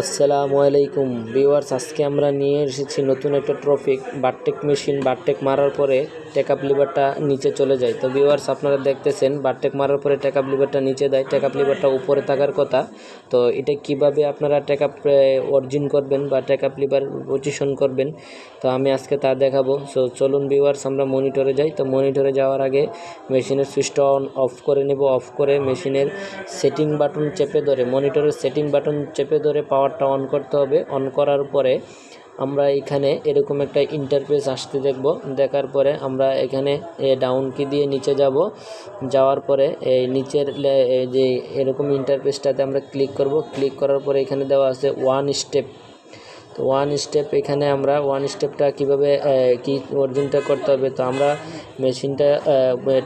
আসসালামু আলাইকুম। ভিউয়ার্স, আজকে আমরা নিয়ে এসেছি নতুন একটা ট্রফিক বারটেক মেশিন বারটেক মারার পরে টেকআপ লিভারটা নিচে চলে যায়। তো ভিউয়ার্স, আপনারা দেখতেছেন বারটেক মারার পরে টেকআপ লিভারটা নিচে দেয়। টেকআপ লিভারটা উপরে থাকার কথা। তো এটা কীভাবে আপনারা টেকআপ অর্জিন করবেন বা টেকআপ লিভার পজিশন করবেন, তো আমি আজকে তা দেখাবো। সো চলুন ভিউয়ার্স, আমরা মনিটরে যাই। তো মনিটরে যাওয়ার আগে মেশিনের সুইচটা অন অফ করে নেব। অফ করে মেশিনের সেটিং বাটন চেপে ধরে। মনিটরের সেটিং বাটন চেপে ধরে পাওয়ারটা অন করতে হবে। অন করার পরে আমরা এখানে এরকম একটা ইন্টারফেস আসতে দেখব। দেখার পরে আমরা এখানে ডাউন কি দিয়ে নিচে যাব। যাওয়ার পরে এই নিচের যে এরকম ইন্টারফেসটাতে আমরা ক্লিক করব। ক্লিক করার পরে এখানে দেওয়া আছে ওয়ান স্টেপ তো ওয়ান স্টেপ এখানে আমরা ওয়ান স্টেপটা কীভাবে কি অর্জনটা করতে হবে? তো আমরা মেশিনটা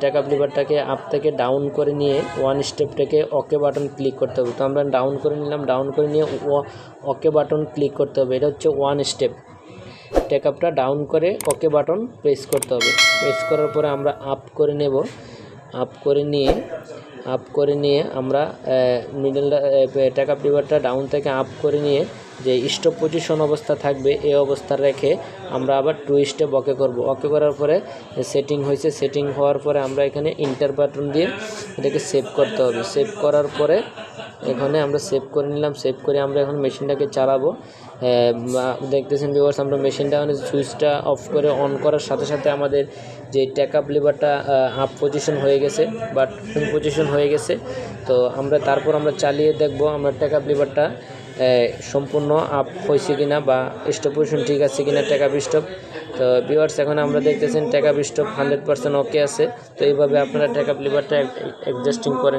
টাকা লিভারটাকে আপ থেকে ডাউন করে নিয়ে ওয়ান স্টেপটাকে ওকে বাটন ক্লিক করতে হবে। তো আমরা ডাউন করে নিলাম ডাউন করে নিয়ে ওকে বাটন ক্লিক করতে হবে। এটা হচ্ছে ওয়ান স্টেপ টেকআপটা ডাউন করে ওকে বাটন প্রেস করতে হবে। প্রেস করার পরে আমরা আপ করে নেব। আপ করে নিয়ে আপ করে নিয়ে আমরা মিডল টেকআপ লিভারটা ডাউন থেকে আপ করে নিয়ে যে স্টপ পজিশন অবস্থা থাকবে এই অবস্থা রেখে আমরা আবার টু স্টেপ ওকে করব। ওকে করার পরে সেটিং হয়েছে সেটিং হওয়ার পরে আমরা এখানে ইন্টার বাটন দিয়ে এটাকে সেভ করতে হবে। সেভ করার পরে এখানে আমরা সেভ করে নিলাম সেভ করে আমরা এখন মেশিনটাকে চালাবো। দেখতেছেন ভিউয়ার্স আমরা মেশিনটা মানে সুইচটা অফ করে অন করার সাথে সাথে আমাদের যে ট্যাকআপ লিভারটা আপ পজিশন হয়ে গেছে বা পজিশন হয়ে গেছে। তো আমরা তারপর আমরা চালিয়ে দেখব আমরা ট্যাকআপ লিভারটা সম্পূর্ণ আপ হয়েছে কিনা বা স্টপ পজিশন ঠিক আছে কিনা ট্যাকআপ স্টপ তো ভিওয়ার্স এখন আমরা দেখতেছেন ট্যাকআপ স্টপ হান্ড্রেড পার্সেন্ট ওকে আছে। তো এইভাবে আপনারা ট্যাকআপ লিভারটা অ্যাডজাস্টিং করেন।